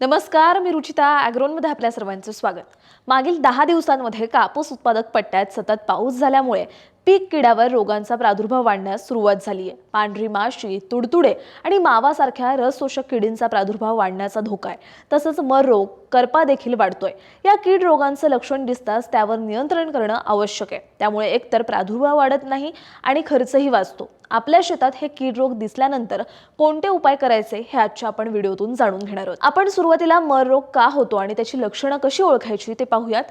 नमस्कार मी रुचिता ॲग्रोनमध्ये आपल्या सर्वांचं स्वागत. मागील दहा दिवसांमध्ये कापूस उत्पादक पट्ट्यात सतत पाऊस झाल्यामुळे पीक किड्यावर रोगांचा प्रादुर्भाव वाढण्यास सुरुवात झाली आहे पांढरी माशी तुडतुडे आणि मावासारख्या रसशोषक किडींचा प्रादुर्भाव वाढण्याचा धोका आहे. तसंच मर रोग करपा देखील वाढतोय. या कीड रोगांचं लक्षण दिसताच त्यावर नियंत्रण करणं आवश्यक आहे. त्यामुळे एकतर प्रादुर्भाव वाढत नाही आणि खर्चही वाचतो. आपल्या शेतात हे कीड रोग दिसल्यानंतर कोणते उपाय करायचे हे आजच्या आपण व्हिडिओतून जाणून घेणार आहोत. आपण सुरुवातीला मर रोग का होतो आणि त्याची लक्षणं कशी ओळखायची ते पाहूयात.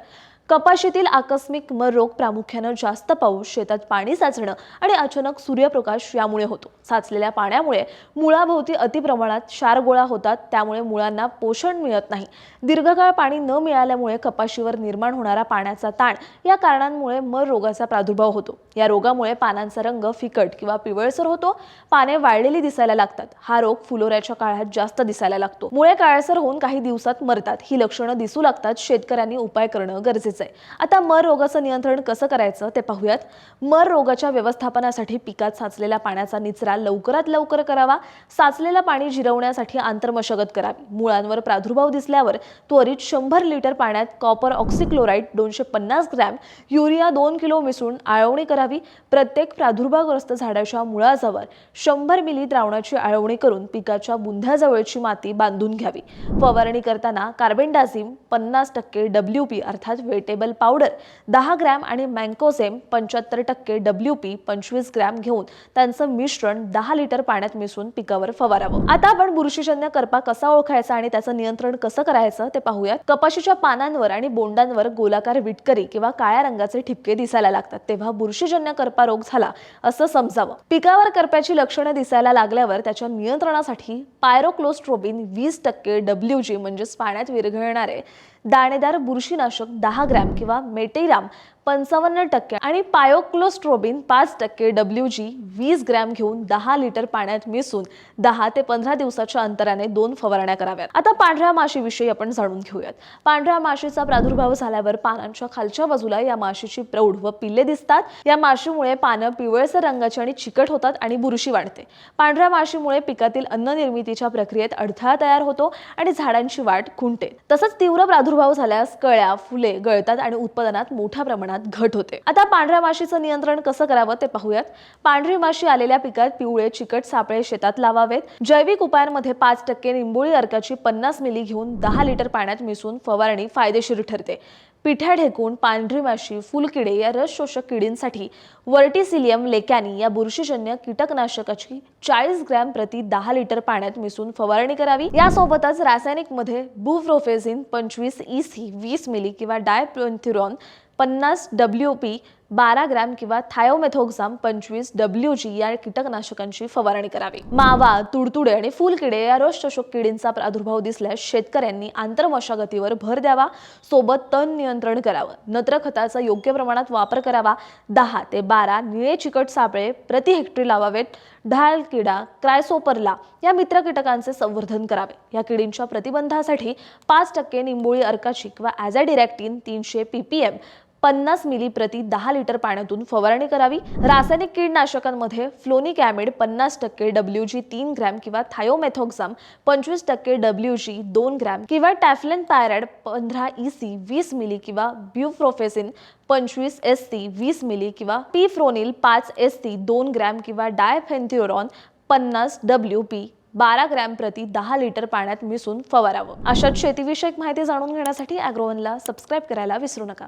कपाशीतील आकस्मिक मर रोग प्रामुख्यानं जास्त पाऊस शेतात पाणी साचणं आणि अचानक सूर्यप्रकाश यामुळे होतो. साचलेल्या पाण्यामुळे मुळाभोवती अतिप्रमाणात क्षार गोळा होतात त्यामुळे मुळांना पोषण मिळत नाही. दीर्घकाळ पाणी न मिळाल्यामुळे कपाशीवर निर्माण होणारा पाण्याचा ताण या कारणांमुळे मर रोगाचा प्रादुर्भाव होतो. या रोगामुळे पानांचा रंग फिकट किंवा पिवळसर होतो. पाने वाळलेली दिसायला लागतात. हा रोग फुलोऱ्याच्या काळात जास्त दिसायला लागतो. मुळे काळसर होऊन काही दिवसात मरतात. ही लक्षणं दिसू लागतात. शेतकऱ्यांनी उपाय करणं गरजेचं आहे. आता मर रोगाचं नियंत्रण कसं करायचं ते पाहूयात. मर रोगाच्या व्यवस्थापनासाठी पिकात साचलेल्या पाण्याचा निचरा लवकरात लवकर करावा. साचलेलं पाणी जिरवण्यासाठी आंतरमशगत करावी. मुळांवर प्रादुर्भाव दिसल्यावर त्वरित शंभर लिटर पाण्यात कॉपर ऑक्सिक्लोराईड दोनशे पन्नास ग्रॅम युरिया दोन किलो मिसळून आळवणी करावी. प्रत्येक प्रादुर्भावग्रस्त झाडाच्या मुळाजवळ शंभर मिली द्रावणाची आळवणी करून पिकाच्या बुंध्याजवळची माती बांधून घ्यावी. फवारणी करताना कार्बेंडाझिम पन्नास टक्के डब्ल्यू पी अर्थात वेट टेबल पावडर दहा ग्रॅम आणि मँकोझेम पंच्याहत्तर टक्के डब्ल्यू पी पंचवीस ग्रॅम घेऊन त्यांचं मिश्रण दहा लिटर पाण्यात मिसळून पिकावर फवारावं. आता आपण बुरशीजन्य करपा कसा ओळखायचा आणि त्याचं नियंत्रण कसं करायचं ते पाहूयात. कपाशीच्या पानांवर आणि बोंडांवर गोलाकार विटकरी किंवा काळ्या रंगाचे ठिपके दिसायला लागतात. तेव्हा बुरशीजन्य करपा रोग झाला असं समजावं. पिकावर करप्याची लक्षणं दिसायला लागल्यावर त्याच्या नियंत्रणासाठी पायरोक्लोस्ट्रोबिन वीस टक्के डब्ल्यू जी म्हणजेच पाण्यात विरघळणारे दाणेदार बुरशीनाशक दहा ग्रॅम किंवा मेटेराम पंचावन्न टक्के आणि पायोक्लोस्ट्रोबिन पाच टक्के डब्ल्यू जी वीस ग्रॅम घेऊन दहा लिटर पाण्यात मिसळून दहा ते पंधरा दिवसाच्या अंतराने दोन फवारण्या कराव्यात. आता पांढऱ्या माशीविषयी आपण जाणून घेऊयात. पांढऱ्या माशीचा प्रादुर्भाव झाल्यावर पानांच्या खालच्या बाजूला या माशीची प्रौढ व पिल्ले दिसतात. या माशीमुळे पानं पिवळसर रंगाची आणि चिकट होतात आणि बुरशी वाढते. पांढऱ्या माशीमुळे पिकातील अन्न निर्मितीच्या प्रक्रियेत अडथळा तयार होतो आणि झाडांची वाढ खुंटते. तसंच तीव्र प्रादुर्भाव झाल्यास कळ्या फुले गळतात आणि उत्पादनात मोठ्या प्रमाणात घट होते. आता पांढऱ्या माशीचं नियंत्रण कसं करावं ते पाहूयात. पांढरी माशी आलेल्या पिकात पिवळे चिकट सापळे शेतात लावावेत. जैविक उपायांमध्ये पाच टक्के निंबोळी अर्काची पन्नास मिली घेऊन दहा लिटर पाण्यात मिसळून फवारणी फायदेशीर ठरते. पिठ्या ढेकून पांढरी माशी फुलकिडे या रस शोषक किडींसाठी वर्टिसिलियम लेकॅनी या बुरशीजन्य कीटकनाशकाची चाळीस ग्रॅम प्रति दहा लिटर पाण्यात मिसळून फवारणी करावी. यासोबतच रासायनिकमध्ये बुफ्रोफेझिन पंचवीस ई सी वीस मिली किंवा डायप्रोन्थ्युरॉन पन्नास डब्ल्यू पी बारा ग्रॅम किंवा थायोमेथोक्झाम पंचवीस डब्ल्यू जी या कीटकनाशकांची फवारणी करावी. मावा तुडतुडे आणि फुलकिडे या रस किडींचा प्रादुर्भाव दिसल्यास शेतकऱ्यांनी आंतरमशागतीवर भर द्यावा सोबत तण नियंत्रण करावं. नत्र खताचा योग्य प्रमाणात वापर करावा. दहा ते बारा निळे चिकट सापळे प्रति हेक्टरी लावावेत. ढाल किडा क्रायसोपरला या मित्र कीटकांचे संवर्धन करावे. या किडींच्या प्रतिबंधासाठी पाच टक्के निंबोळी अर्काची किंवा ॲझॅडिरॅक्टिन तीनशे पीपीएम पन्नास मिली प्रति दहा लिटर पाण्यातून फवारणी करावी. रासायनिक कीडनाशकांमध्ये फ्लोनिक ॲमिड पन्नास टक्के डब्ल्यू जी तीन ग्रॅम किंवा थायोमेथोक्झाम पंचवीस टक्के डब्ल्यू जी दोन ग्रॅम किंवा टॅफलेन थायरॉइड पंधरा ई सी वीस मिली किंवा ब्युफ्रोफेसिन पंचवीस एस सी वीस मिली किंवा पीफ्रोनिल पाच एस सी दोन ग्रॅम किंवा डायफेन्थ्युरॉन पन्नास डब्ल्यू पी बारा ग्रॅम प्रति दहा लिटर पाण्यात मिसळून फवारावं. अशाच शेतीविषयक माहिती जाणून घेण्यासाठी अॅग्रोवनला सबस्क्राईब करायला विसरू नका.